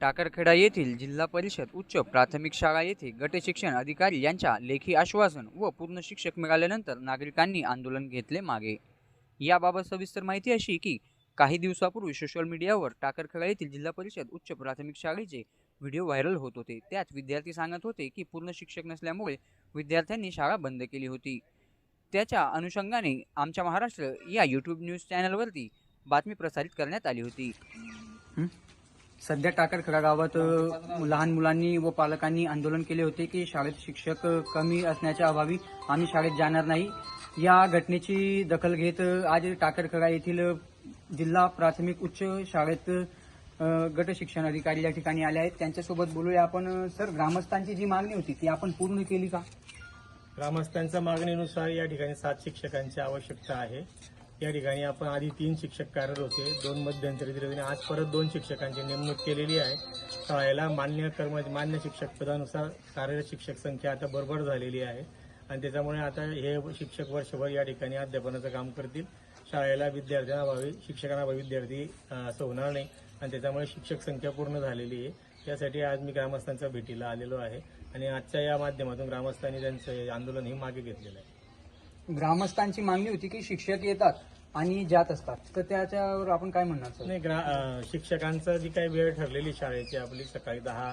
टाकरखेडा येथील जिल्हा परिषद उच्च प्राथमिक शाळा येथे गट शिक्षण अधिकारी यांच्या लेखी आश्वासन व पूर्ण शिक्षक मिळाल्यानंतर नागरिकांनी आंदोलन घेतले मागे. याबाबत सविस्तर माहिती अशी की काही दिवसापूर्वी सोशल मीडियावर टाकरखेडा येथील जिल्हा परिषद उच्च प्राथमिक शाळेचे व्हिडिओ व्हायरल होत होते. त्यात विद्यार्थी सांगत होते की पूर्ण शिक्षक नसल्यामुळे विद्यार्थ्यांनी शाळा बंद केली होती. त्याच्या अनुषंगाने आमच्या महाराष्ट्र या यूट्यूब न्यूज चॅनलवरती बातमी प्रसारित करण्यात आली होती. सध्या टाकरखडा गावात लहान मुलांनी व पालकांनी आंदोलन केले होते की शाळेत शिक्षक कमी असण्याच्या अभावी आम्ही शाळेत जाणार नाही. या घटनेची दखल घेत आज टाकरखडा येथील जिल्हा प्राथमिक उच्च शाळेत गट शिक्षण अधिकारी या ठिकाणी आले आहेत. त्यांच्यासोबत बोलूया आपण. सर ग्रामस्थांची जी मागणी होती ती आपण पूर्ण केली का? ग्रामस्थांच्या मागणीनुसार या ठिकाणी सात शिक्षकांची आवश्यकता आहे. या ठिकाणी आपण आधी तीन शिक्षक कार्यरत होते दोन मध्यंतरी दिले आज परत दोन शिक्षकांची नेमणूक केलेली आहे. शाळेला मान्य कर्म मान्य शिक्षक पदानुसार कार्यरत शिक्षक संख्या आता बरोबर झालेली आहे. आणि त्याच्यामुळे आता हे शिक्षक वर्षभर या ठिकाणी अध्यापनाचं काम करतील. शाळेला विद्यार्थ्यांना भावी शिक्षकांना भावी विद्यार्थी असं होणार नाही. आणि त्याच्यामुळे शिक्षक संख्या पूर्ण झालेली आहे. त्यासाठी आज मी ग्रामस्थांच्या भेटीला आलेलो आहे आणि आजच्या या माध्यमातून ग्रामस्थांनी त्यांचं आंदोलन हे मागे घेतलेलं आहे. ग्रामस्थांची मागणी होती की शिक्षक येतात आणि जात असतात. तर त्याच्यावर आपण काय म्हणणार नाही ग्रा शिक्षकांचं जी काही वेळ ठरलेली शाळेची आपली सकाळी दहा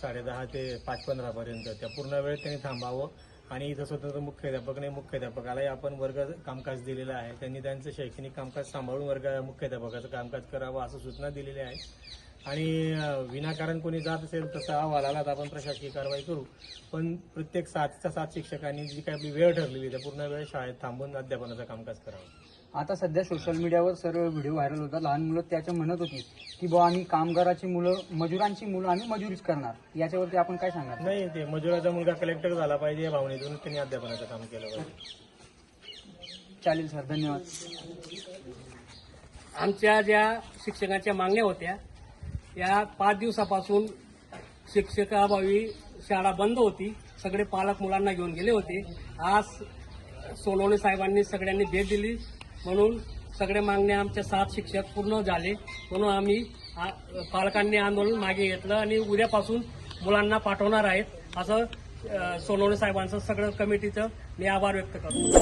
साडेदहा ते पाच पंधरा पर्यंत त्या पूर्ण वेळ त्यांनी थांबावं. आणि इथं स्वतंत्र मुख्याध्यापक नाही मुख्याध्यापकालाही आपण वर्ग कामकाज दिलेलं आहे. त्यांनी त्यांचं शैक्षणिक कामकाज सांभाळून वर्ग मुख्याध्यापकाचं कामकाज करावं असं सूचना दिलेल्या आहेत. आणि विनाकारण कोणी जात असेल तसा अहवाल आला तर आपण प्रशासकीय कारवाई करू. पण प्रत्येक सातच्या सात शिक्षकांनी जी काही आपली वेळ ठरलेली त्या पूर्ण वेळ शाळेत थांबून अध्यापनाचं कामकाज करावं. आता सध्या सोशल मीडियावर सर्व व्हिडिओ व्हायरल होतात. लहान मुलं त्याच्या म्हणत होती की बुवा आम्ही कामगाराची मुलं मजुरांची मुलं आम्ही मजुरीच करणार. याच्यावरती आपण काय सांगणार? नाही ते मजुराचा मुलगा कलेक्टर झाला पाहिजे. या भावनेतून त्यांनी अध्यापनाचं काम केलं पाहिजे. चालेल सर धन्यवाद. आमच्या ज्या शिक्षकांच्या मागण्या होत्या या पाच दिवसापासून शिक्षकाभावी शाळा बंद होती. सगळे पालक मुलांना घेऊन गेले होते. आज सोनवणे साहेबांनी सगळ्यांनी भेट दिली. म्हणून सगळे मागण्या आमच्या सात शिक्षक पूर्ण झाले. म्हणून आम्ही आ- पालकांनी आंदोलन मागे घेतलं आणि उद्यापासून मुलांना पाठवणार आहेत. असं अ, सोनवणे साहेबांचं सगळं कमिटीचं मी आभार व्यक्त करतो.